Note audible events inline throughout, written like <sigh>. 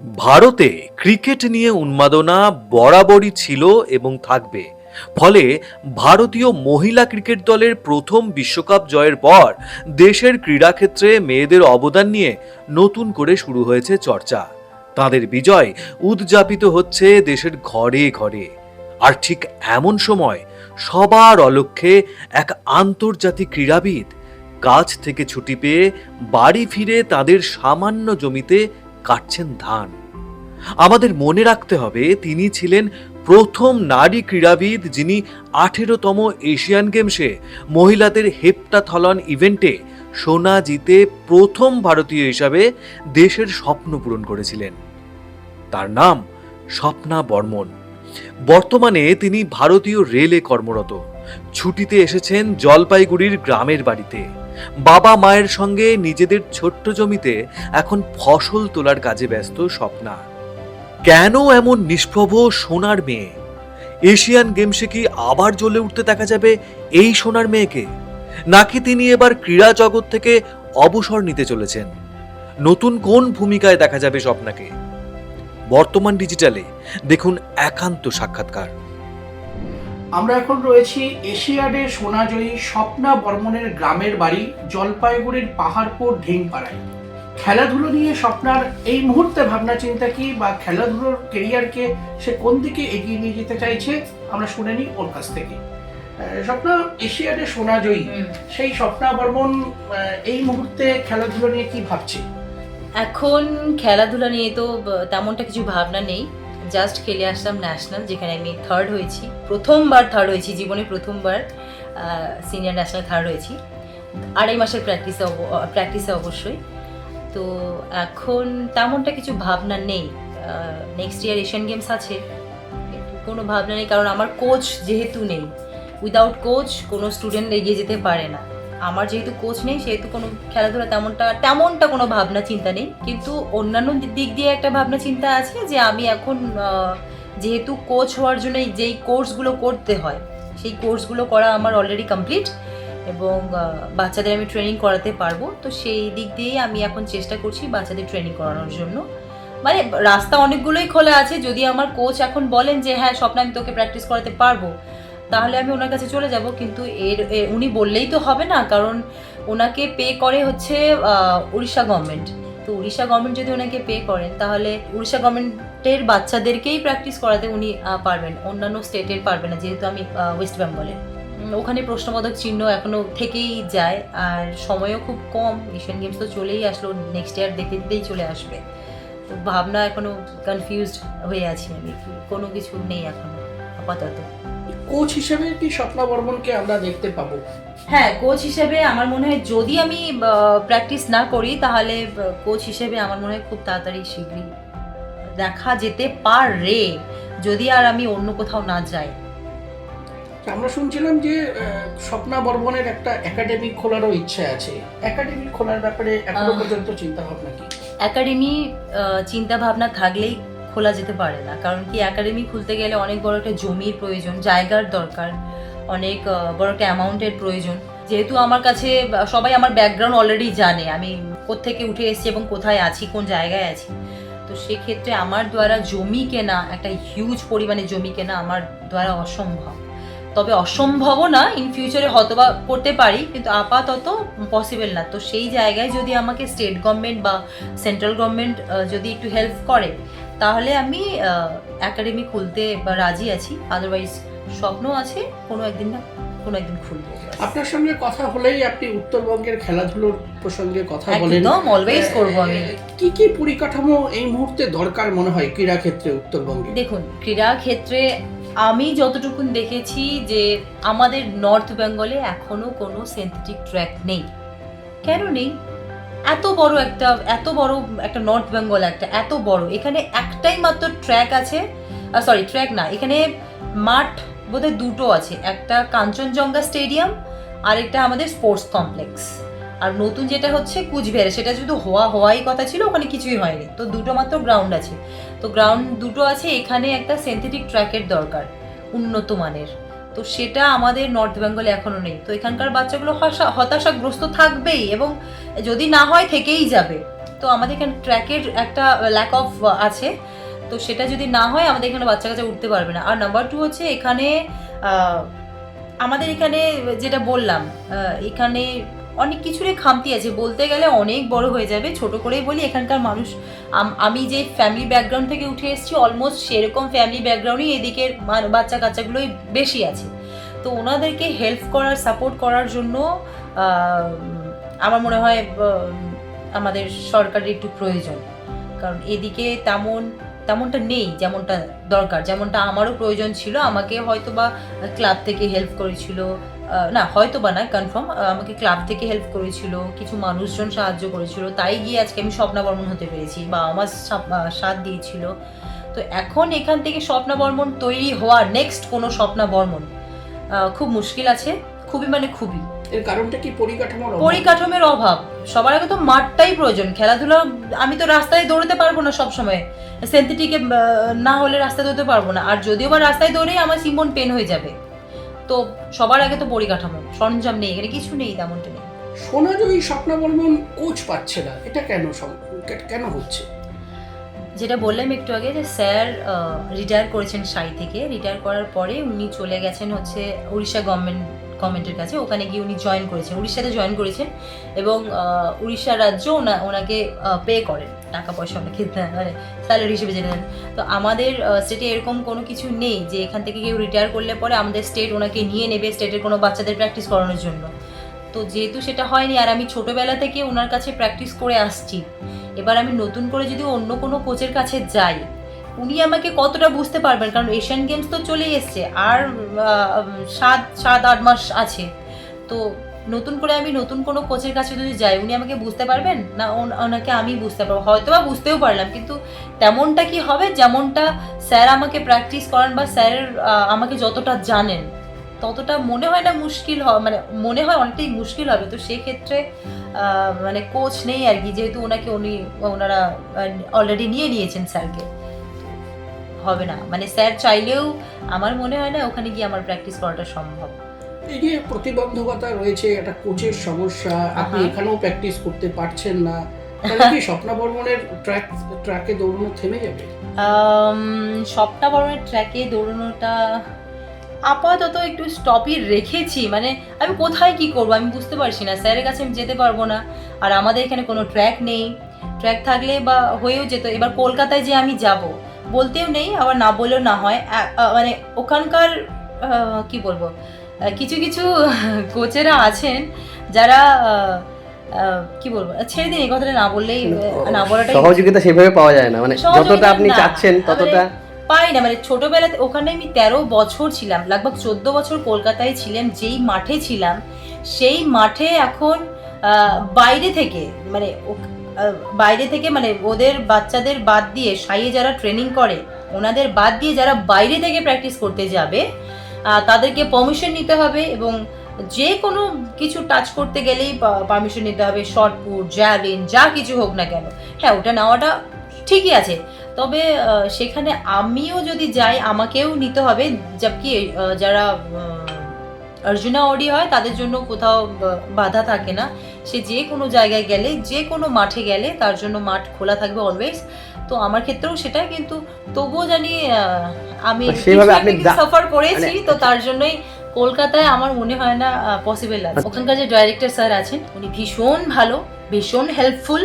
ভারতে ক্রিকেট নিয়ে উন্মাদনা বরাবরই ছিল এবং থাকবে। ফলে ভারতীয় মহিলা ক্রিকেট দলের প্রথম বিশ্বকাপ জয়ের পর দেশের ক্রীড়াক্ষেত্রে মেয়েদের অবদান নিয়ে নতুন করে শুরু হয়েছে চর্চা। তাদের বিজয় উদযাপিত হচ্ছে দেশের ঘরে ঘরে। আর ঠিক এমন সময় সবার অলক্ষ্যে এক আন্তর্জাতিক ক্রীড়াবিদ কাজ থেকে ছুটি পেয়ে বাড়ি ফিরে তাদের সামান্য জমিতে কাটছেন ধান। আমাদের মনে রাখতে হবে, তিনি ছিলেন প্রথম নারী ক্রীড়াবিদ যিনি আঠেরোতম এশিয়ান গেমসে মহিলাদের হেপ্টাথলন ইভেন্টে সোনা জিতে প্রথম ভারতীয় হিসাবে দেশের স্বপ্ন পূরণ করেছিলেন। তার নাম স্বপ্না বর্মন। বর্তমানে তিনি ভারতীয় রেলে কর্মরত। ছুটিতে এসেছেন জলপাইগুড়ির গ্রামের বাড়িতে। বাবা মায়ের সঙ্গে নিজেদের ছোট্ট জমিতে এখন ফসল তোলার কাজে ব্যস্ত স্বপ্না। কেন এমন নিষ্প্রভ সোনার মেয়ে? এশিয়ান গেমসে কি আবার জ্বলে উঠতে দেখা যাবে এই সোনার মেয়েকে? নাকি তিনি এবার ক্রীড়া জগৎ থেকে অবসর নিতে চলেছেন? নতুন কোন ভূমিকায় দেখা যাবে স্বপ্নাকে? বর্তমান ডিজিটালে দেখুন একান্ত সাক্ষাৎকার। আমরা এখন রয়েছি এশিয়াডে সোনাজয়ী স্বপ্না বর্মনের গ্রামের বাড়ি জলপাইগুড়ির পাহাড়পুর ঢিংপাড়ায় খেলাধুলো নিয়ে স্বপ্নার এই মুহূর্তে ভাবনা চিন্তা কি বা খেলাধুলোর কেরিয়ারকে সে কোন দিকে এগিয়ে নিয়ে যেতে চাইছে আমরা শুনে নিই ওর কাছ থেকে। স্বপ্না এশিয়াডে সোনাজয়ী সেই স্বপ্না বর্মন এই মুহূর্তে খেলাধুলো নিয়ে কি ভাবছে? এখন খেলাধুলা নিয়ে তো তেমনটা কিছু ভাবনা নেই। জাস্ট খেলে আসলাম ন্যাশনাল যেখানে আমি থার্ড হয়েছি। প্রথমবার থার্ড হয়েছি, জীবনে প্রথমবার সিনিয়র ন্যাশনাল থার্ড হয়েছি। আড়াই মাসের প্র্যাকটিসে প্র্যাকটিসে অবশ্যই। তো এখন তেমনটা কিছু ভাবনা নেই। নেক্সট ইয়ার এশিয়ান গেমস আছে। কোনো ভাবনা নেই, কারণ আমার কোচ যেহেতু নেই। উইদাউট কোচ কোনো স্টুডেন্ট এগিয়ে যেতে পারে না। আমার যেহেতু কোচ নেই, সেহেতু কোনো খেলাধুলা তেমনটা তেমনটা কোনো ভাবনা চিন্তা নেই। কিন্তু অন্যান্য দিক দিয়ে একটা ভাবনা চিন্তা আছে যে আমি এখন যেহেতু কোচ হওয়ার জন্য যেই কোর্সগুলো করতে হয়, সেই কোর্সগুলো করা আমার অলরেডি কমপ্লিট এবং বাচ্চাদের আমি ট্রেনিং করাতে পারব। তো সেই দিক দিয়েই আমি এখন চেষ্টা করছি বাচ্চাদের ট্রেনিং করানোর জন্য। মানে রাস্তা অনেকগুলোই খোলা আছে। যদি আমার কোচ এখন বলেন যে হ্যাঁ স্বপ্ন, আমি তোকে প্র্যাকটিস করাতে পারব। তাহলে আমি ওনার কাছে চলে যাব কিন্তু এর উনি বললেই তো হবে না কারণ ওনাকে পে করে হচ্ছে উড়িষ্যা গভর্নমেন্ট তো উড়িষ্যা গভর্নমেন্ট যদি ওনাকে পে করেন তাহলে উড়িষ্যা গভর্নমেন্টের বাচ্চাদেরকেই প্র্যাকটিস করাতে উনি পারবেন অন্যান্য স্টেটের পারবেন না যেহেতু আমি ওয়েস্ট বেঙ্গলের উম, ওখানে প্রশ্নবোধক চিহ্ন এখনও থেকেই যায় আর সময়ও খুব কম এশিয়ান গেমস তো চলেই আসলো নেক্সট ইয়ার দেখতে দিতেই চলে আসবে। তো ভাবনা এখনও কনফিউজড হয়ে আছি আমি কোনো কিছু নেই এখনও আপাতত। কোচ হিসেবে কি স্বপ্না বর্মনকে আমরা দেখতে পাবো? হ্যাঁ কোচ হিসেবে আমার মনে হয় যদি আমি প্র্যাকটিস না করি তাহলে কোচ হিসেবে আমার মনে হয় খুব তাড়াতাড়ি শীঘ্রই দেখা যেতে পারে যদি আর আমি অন্য কোথাও না যাই। আমরা শুনছিলাম যে স্বপ্না বর্মনের একটা একাডেমি খোলারও ইচ্ছে আছে। একাডেমি খোলার ব্যাপারে এখনও পর্যন্ত চিন্তা ভাবনা কি? একাডেমি চিন্তা ভাবনা থাকলেই খোলা যেতে পারে না। কারণ কি একাডেমি খুলতে গেলে অনেক বড় একটা জমির প্রয়োজন, জায়গার দরকার, অনেক বড় একটা অ্যামাউন্টের প্রয়োজন। যেহেতু আমার কাছে সবাই আমার ব্যাকগ্রাউন্ড অলরেডি জানে, আমি কোত্থেকে উঠে এসেছি এবং কোথায় আছি, কোন জায়গায় আছি। তো সেক্ষেত্রে আমার দ্বারা জমি কেনা, একটা হিউজ পরিমাণে জমি কেনা আমার দ্বারা অসম্ভব। তবে অসম্ভবও না ইন ফিউচারে হয়তোবা করতে পারি, কিন্তু আপাতত পসিবল না। তো সেই জায়গায় যদি আমাকে স্টেট গভর্নমেন্ট বা সেন্ট্রাল গভর্নমেন্ট যদি একটু হেল্প করে তাহলে আমি একাডেমি খুলতে বা রাজি আছি। আদারওয়াইজ স্বপ্ন আছে কোনো একদিন না কোনো একদিন খুলবো। আপনার সঙ্গে কথা হলেই আপনি উত্তরবঙ্গের খেলাধুলোর প্রসঙ্গে কথা বলেন। একদম অলওয়েজ করব আমি। কি কি পরিকাঠামো এই মুহূর্তে দরকার মনে হয় ক্রীড়া ক্ষেত্রে উত্তরবঙ্গে? দেখুন ক্রীড়া ক্ষেত্রে আমি যতটুকুন দেখেছি যে আমাদের নর্থ বেঙ্গলে এখনও কোনো সিনথেটিক ট্র্যাক নেই। কেন নেই? এত বড় একটা, এত বড় একটা নর্থ বেঙ্গল একটা, এত বড়। এখানে একটাই মাত্র ট্র্যাক আছে সরি ট্র্যাক না, এখানে মাঠ বোধহয় দুটো আছে, একটা কাঞ্চনজঙ্ঘা স্টেডিয়াম আর একটা আমাদের স্পোর্টস কমপ্লেক্স আর নতুন যেটা হচ্ছে কুচবিহারে, সেটা শুধু হওয়া, হওয়াই কথা ছিল, ওখানে কিছুই হয়নি। তো দুটো মাত্র গ্রাউন্ড আছে। তো গ্রাউন্ড দুটো আছে, এখানে একটা সিনথেটিক ট্র্যাকের দরকার, উন্নত মানের। তো সেটা আমাদের নর্থ বেঙ্গলে এখনও নেই। তো এখানকার বাচ্চাগুলো হতাশা, হতাশাগ্রস্ত থাকবেই এবং যদি না হয় থেকেই যাবে। তো আমাদের এখানে ট্র্যাকের একটা ল্যাক অফ আছে। তো সেটা যদি না হয় আমাদের এখানে বাচ্চা কাচ্চা উঠতে পারবে না। আর নাম্বার টু হচ্ছে এখানে আমাদের এখানে যেটা বললাম এখানে অনেক কিছুরই খামতি আছে। বলতে গেলে অনেক বড় হয়ে যাবে। ছোট করেই বলি, এখানকার মানুষ, আমি যে ফ্যামিলি ব্যাকগ্রাউন্ড থেকে উঠে এসেছি অলমোস্ট সেরকম ফ্যামিলি ব্যাকগ্রাউন্ডই এদিকের বাচ্চা কাচ্চাগুলোই বেশি আছে। তো ওনাদেরকে হেল্প করার সাপোর্ট করার জন্য আমার মনে হয় আমাদের সরকারের একটু প্রয়োজন। কারণ এদিকে তেমন, তেমনটা নেই, যেমনটা দরকার। যেমনটা আমারও প্রয়োজন ছিল, আমাকে হয়তো বা ক্লাব থেকে হেল্প করেছিল না হয়তো বা না কনফার্ম আমাকে ক্লাব থেকে হেল্প করেছিল কিছু মানুষজন সাহায্য করেছিল। তাই গিয়ে আজকে আমি স্বপ্না বর্মন হতে পেরেছি বা আমার সাথ দিয়েছিল। তো এখন এখান থেকে স্বপ্না বর্মন তৈরি হওয়া নেক্সট কোনো স্বপ্না বর্মন খুব মুশকিল আছে খুবই মানে খুবই। এর কারণটা কি পরিকাঠামোর অভাব? পরিকাঠামোর অভাব। সবার আগে তো মাঠটাই প্রয়োজন। খেলাধুলা আমি তো রাস্তায় দৌড়তে পারব না সব সময় সেন্থেটিকে না হলে রাস্তায় দৌড়তে পারব না। আর যদিও বা রাস্তায় দৌড়েই আমার সিম্বন পেন হয়ে যাবে। তো সবার আগে তো পরিকাঠামো সরঞ্জাম নেই এখানে কিছু নেই তেমনটা নেই। সোনাজয়ী স্বপ্না বর্মন কোচ পাচ্ছে না এটা কেন কেন হচ্ছে? যেটা বললাম একটু আগে যে স্যার রিটায়ার করেছেন সাই থেকে রিটায়ার করার পরে উনি চলে গেছেন হচ্ছে উড়িষ্যা গভর্নমেন্ট গভর্নমেন্টের কাছে ওখানে গিয়ে উনি জয়েন করেছেন উড়িষ্যাতে জয়েন করেছেন এবং উড়িষ্যা রাজ্য ওনা ওনাকে পে করেন। টাকা পয়সা ওনাকে দেন, মানে স্যালারি হিসেবে যেটা দেন তো আমাদের স্টেটে এরকম কোনো কিছু নেই যে এখান থেকে কেউ রিটায়ার করলে পরে আমাদের স্টেট ওনাকে নিয়ে নেবে স্টেটের কোনো বাচ্চাদের প্র্যাকটিস করানোর জন্য। তো যেহেতু সেটা হয়নি আর আমি ছোটোবেলা থেকে ওনার কাছে প্র্যাকটিস করে আসছি এবার আমি নতুন করে যদি অন্য কোনো কোচের কাছে যাই উনি আমাকে কতটা বুঝতে পারবেন? কারণ এশিয়ান গেমস তো চলেই এসছে আর সাত সাত আট মাস আছে। তো নতুন করে আমি নতুন কোনো কোচের কাছে যদি যাই, উনি আমাকে বুঝতে পারবেন? না ওনাকে আমি বুঝতে পারব? হয়তো বা বুঝতেও পারলাম, কিন্তু তেমনটা কি হবে? যেমনটা স্যার আমাকে প্র্যাকটিস করান বা স্যার আমাকে যতটা জানেন, ততটা মনে হয় না মুশকিল হয় মানে মনে হয় অনেকটাই মুশকিল হবে। তো সেক্ষেত্রে মানে কোচ নেই আর কি, যেহেতু ওনাকে উনি, ওনারা অলরেডি নিয়ে নিয়েছেন স্যারকে। হবে না। মানে স্যার চাইলেও আমার মনে হয় না ওখানে গিয়ে আমার প্র্যাকটিস করাটা সম্ভব। এই যে প্রতিবন্ধকতা রয়েছে একটা কোচের সমস্যা আপনি এখানেও প্র্যাকটিস করতে পারছেন না। তাহলে কি স্বপ্না বর্মনের ট্র্যাক ট্র্যাকে দৌড়ানো থেমে যাবে? সপ্তাহ ট্র্যাকে দৌড়ানোটা আপাতত একটু স্টপই রেখেছি। মানে আমি কোথায় কি করব আমি বুঝতে পারছি না। স্যারের কাছে আমি যেতে পারব না। আর আমাদের এখানে কোনো ট্র্যাক নেই। ট্র্যাক থাকলে বা হয়েও যেত। এবার কলকাতায় যে আমি যাব বলতেও নেই আবার না বললেও না হয়। মানে ওখানকার কি বলব? কিছু কিছু <laughs> কোচেরা আছেন যারা কি বলব ছেড়ে দিন এই কথাটা না বললেই না বলাটাই সহযোগিতা সেভাবে পাওয়া যায় না। মানে যতটা আপনি চাচ্ছেন ততটা পাই না। মানে ছোটবেলাতে ওখানে আমি তেরো বছর ছিলাম লগভগ চোদ্দ বছর কলকাতায় ছিলাম যেই মাঠে ছিলাম সেই মাঠে এখন আহ, বাইরে থেকে মানে বাইরে থেকে মানে ওদের বাচ্চাদের বাদ দিয়ে সাইয়ে যারা ট্রেনিং করে ওনাদের বাদ দিয়ে যারা বাইরে থেকে প্র্যাকটিস করতে যাবে তাদেরকে পারমিশন নিতে হবে এবং যে কোনো কিছু টাচ করতে গেলেই পারমিশন নিতে হবে। শর্ট পুট জ্যাভলিন যা কিছু হোক না কেন। হ্যাঁ ওটা নেওয়াটা ঠিকই আছে। তবে সেখানে আমিও যদি যাই, আমাকেও নিতে হবে। জবকি যারা অর্জুনা অডি হয়, তাদের জন্য কোথাও বাধা থাকে না। সে যে কোনো জায়গায় গেলে, যে কোনো মাঠে গেলে, তার জন্য মাঠ খোলা থাকবে অলওয়েজ তো আমার ক্ষেত্রেও সেটা কিন্তু তবুও জানি আমি সাফার করেছি মানে- তো তার জন্যই কলকাতায় আমার মনে হয় না পসিবল আছে। ওখানকার যে ডাইরেক্টর স্যার আছেন উনি ভীষণ ভালো ভীষণ হেল্পফুল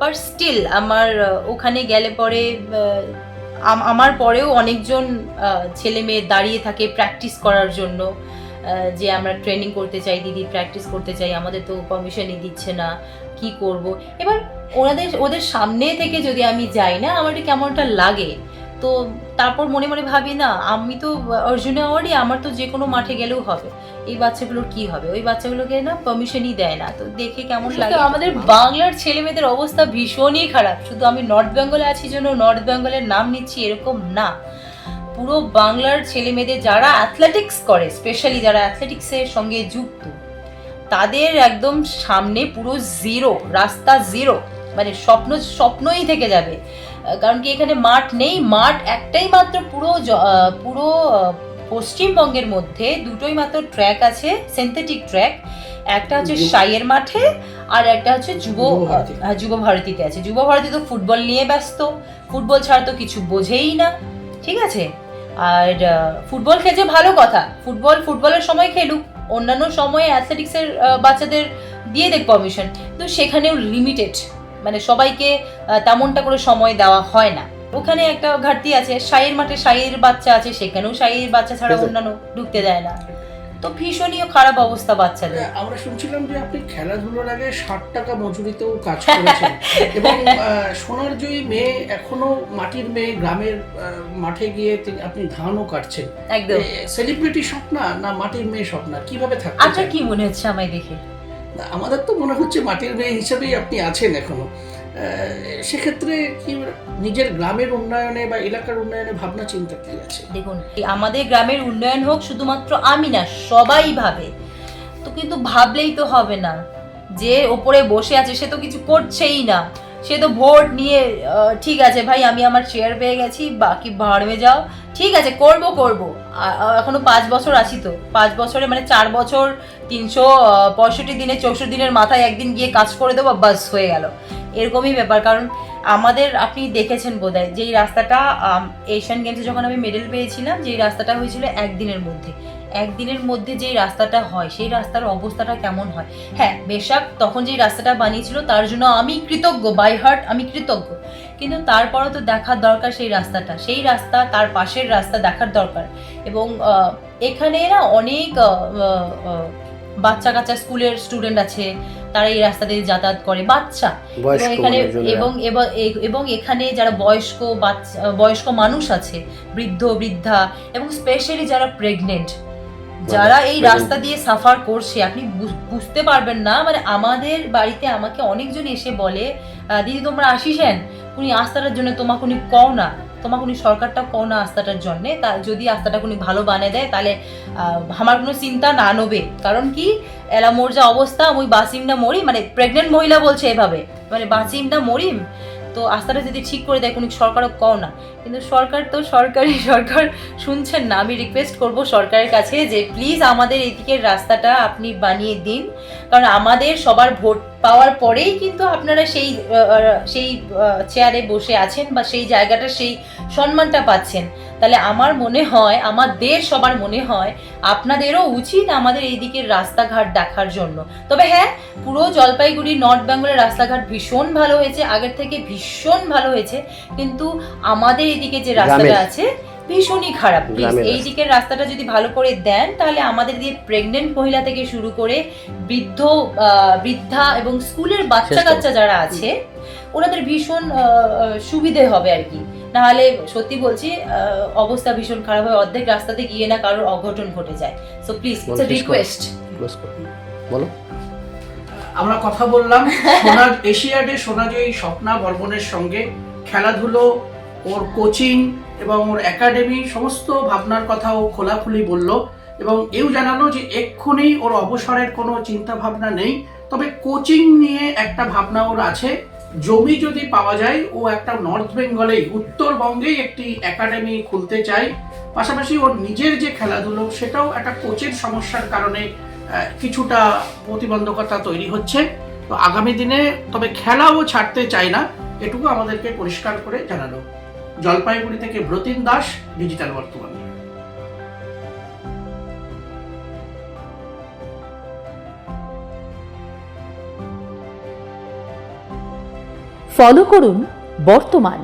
বাট স্টিল আমার ওখানে গেলে পরে আমার পরেও অনেকজন ছেলে মেয়ে দাঁড়িয়ে থাকে প্র্যাকটিস করার জন্য যে আমরা ট্রেনিং করতে চাই দিদি প্র্যাকটিস করতে চাই আমাদের তো পারমিশনই দিচ্ছে না। কি করব? এবার ওনাদের ওদের সামনে থেকে যদি আমি যাই না আমার কেমনটা লাগে? তো তারপর মনে মনে ভাবি না আমি তো অর্জুনে অ্যাওয়ার্ডই আমার তো যে কোনো মাঠে গেলেও হবে। এই বাচ্চাগুলোর কি হবে? ওই বাচ্চাগুলোকে না পারমিশনই দেয় না। তো দেখে কেমন লাগে। আমাদের বাংলার ছেলে মেয়েদের অবস্থা ভীষণই খারাপ। শুধু আমি নর্থ বেঙ্গলে আছি জন্য নর্থ বেঙ্গলের নাম নিচ্ছি এরকম না। পুরো বাংলার ছেলে মেয়েদের যারা অ্যাথলেটিক্স করে স্পেশালি যারা অ্যাথলেটিক্সের সঙ্গে যুক্ত তাদের একদম সামনে পুরো জিরো রাস্তা জিরো মানে স্বপ্ন স্বপ্নই থেকে যাবে। কারণ কি এখানে মাঠ নেই। মাঠ একটাই মাত্র পুরো পুরো পশ্চিমবঙ্গের মধ্যে দুটোই মাত্র ট্র্যাক আছে সিনথেটিক ট্র্যাক একটা হচ্ছে সাইয়ের মাঠে আর একটা হচ্ছে যুব যুব হ্যাঁ, যুব ভারতীতে আছে। যুব ভারতী তো ফুটবল নিয়ে ব্যস্ত। ফুটবল ছাড়া তো কিছু বোঝেই না। ঠিক আছে? আর ফুটবল খেলছে ভালো কথা। ফুটবল ফুটবলের সময় খেলুক অন্যান্য সময়ে অ্যাথলেটিক্সের বাচ্চাদের দিয়ে দেখ পারমিশন তো সেখানেও লিমিটেড মানে সবাইকে তেমনটা করে সময় দেওয়া হয় না। ওখানে একটা ঘাটতি আছে সাইয়ের মাঠে সাইয়ের বাচ্চা আছে সেখানেও সাইয়ের বাচ্চা ছাড়া অন্যান্য ঢুকতে দেয় না। তো ভীষণই খারাপ অবস্থা বাচ্চাদের। আমরা শুনছিলাম যে আপনি খেলাধুলোর আগে ষাট টাকা মজুরিতেও কাজ করেছেন। এবং <laughs> সোনার জয়ী মেয়ে এখনও মাটির মেয়ে গ্রামের মাঠে গিয়ে আপনি ধানও কাটছেন। একদম। সেলিব্রিটি স্বপ্না না মাটির মেয়ে স্বপ্না কীভাবে থাকতে আপনার কি মনে হচ্ছে আমায় দেখে? আমাদের তো মনে হচ্ছে মাটির মেয়ে হিসেবেই আপনি আছেন এখনও। সেক্ষেত্রে কি নিজের গ্রামের উন্নয়নে বা এলাকার উন্নয়নে ভাবনা, চিন্তা কি আছে? দেখুন আমাদের গ্রামের উন্নয়ন হোক, শুধুমাত্র আমি না, সবাই ভাবে। তো কিন্তু ভাবলেই তো হবে না। যে ওপরে বসে আছে, সে তো কিছু করছেই না। সে তো ভোট নিয়ে ঠিক আছে ভাই, আমি আমার চেয়ার পেয়ে গেছি, বাকি ভাড়বে যাও। ঠিক আছে, করব করব। এখনও পাঁচ বছর আছি তো। পাঁচ বছরে মানে চার বছর, তিনশো পঁয়ষট্টি দিনে, চৌষট্টি দিনের মাথায় একদিন গিয়ে কাজ করে দেবো, বাস হয়ে গেল। এরকমই ব্যাপার। কারণ আমাদের আপনি দেখেছেন বোধহয়, যেই রাস্তাটা এশিয়ান গেমসে যখন আমি মেডেল পেয়েছিলাম, যেই রাস্তাটা হয়েছিল একদিনের মধ্যে। একদিনের মধ্যে যেই রাস্তাটা হয়, সেই রাস্তার অবস্থাটা কেমন হয়? হ্যাঁ বেশাক তখন যেই রাস্তাটা বানিয়েছিল, তার জন্য আমি কৃতজ্ঞ বাই হার্ট আমি কৃতজ্ঞ। কিন্তু তারপরও তো দেখার দরকার সেই রাস্তাটা। সেই রাস্তা, তার পাশের রাস্তা দেখার দরকার। এবং এখানে না অনেক বাচ্চা কাচ্চা স্কুলের স্টুডেন্ট আছে তারা এই রাস্তা দিয়ে যাতায়াত করে বাচ্চা। এবং এখানে এবং এবং এখানে যারা বয়স্ক বাচ্চা বয়স্ক মানুষ আছে বৃদ্ধ বৃদ্ধা এবং স্পেশালি যারা প্রেগনেন্ট যারা এই রাস্তা দিয়ে সাফার করছে আপনি বুঝতে পারবেন না। মানে আমাদের বাড়িতে আমাকে অনেকজন এসে বলে দিদি তোমরা আসিসেন? উনি আস্থাটার জন্য তোমাকে উনি কও না। তোমাকে উনি সরকারটা কও না আস্থাটার জন্য, তা যদি আস্থাটা উনি ভালো বানিয়ে দেয়, তাহলে আমার কোনো চিন্তা না নেবে। কারণ কি, এলা মোর যা অবস্থা ওই বাসিম না মরি মানে প্রেগনেন্ট মহিলা বলছে এভাবে। মানে বাসিম না মরিম তো রাস্তাটা যদি ঠিক করে দেয়, কোনো সরকারও কও না। কিন্তু সরকার তো সরকারি সরকার শুনছেন না। আমি রিকোয়েস্ট করব সরকারের কাছে যে প্লিজ আমাদের এদিকের রাস্তাটা আপনি বানিয়ে দিন। কারণ আমাদের সবার ভোট পাওয়ার পরেই কিন্তু আপনারা সেই সেই চেয়ারে বসে আছেন বা সেই জায়গাটা, সেই সম্মানটা পাচ্ছেন। তাহলে আমার মনে হয় আমাদের সবার মনে হয় আপনাদেরও উচিত আমাদের এই দিকের রাস্তাঘাট দেখার জন্য। তবে হ্যাঁ পুরো জলপাইগুড়ি নর্থ বেঙ্গলের রাস্তাঘাট ভীষণ ভালো হয়েছে আগের থেকে ভীষণ ভালো হয়েছে কিন্তু আমাদের এদিকে যে রাস্তাটা আছে ভীষণই খারাপ। প্লিজ এই দিকের রাস্তাটা যদি ভালো করে দেন তাহলে আমাদের দিয়ে প্রেগনেন্ট মহিলা থেকে শুরু করে বৃদ্ধ আহ, বৃদ্ধা এবং স্কুলের বাচ্চা কাচ্চা যারা আছে ওনাদের ভীষণ সুবিধে হবে আর কি। নাহলে সত্যি বলছি অবস্থা ভীষণ খারাপ হয় অর্ধেক রাস্তাতে গিয়ে না কারোর অঘটন ঘটে যায়। সো প্লিজ ইটস রিকোয়েস্ট বলো আমরা কথা বললাম সোনা এশিয়াডে সোনাজয়ী স্বপ্না বর্মনের সঙ্গে। খেলাধুলো ওর কোচিং এবং ওর একাডেমি সমস্ত ভাবনার কথা ও খোলাখুলি বলল। এবং এও জানালো যে এক্ষুনি ওর অবসরের কোনো চিন্তা ভাবনা নেই তবে কোচিং নিয়ে একটা ভাবনা ওর আছে। জমি যদি পাওয়া যায়, ও একটা নর্থ বেঙ্গলেই উত্তরবঙ্গেই একটি একাডেমি খুলতে চায়। পাশাপাশি ওর নিজের যে খেলাধুলো, সেটাও একটা কোচের সমস্যার কারণে কিছুটা প্রতিবন্ধকতা তৈরি হচ্ছে। তো আগামী দিনে, তবে খেলাও ছাড়তে চায় না। এটুকু আমাদেরকে পরিষ্কার করে জানালো। জলপাইগুড়ি থেকে ব্রতিন দাস ডিজিটাল বর্তমান ফলো করুন বর্তমান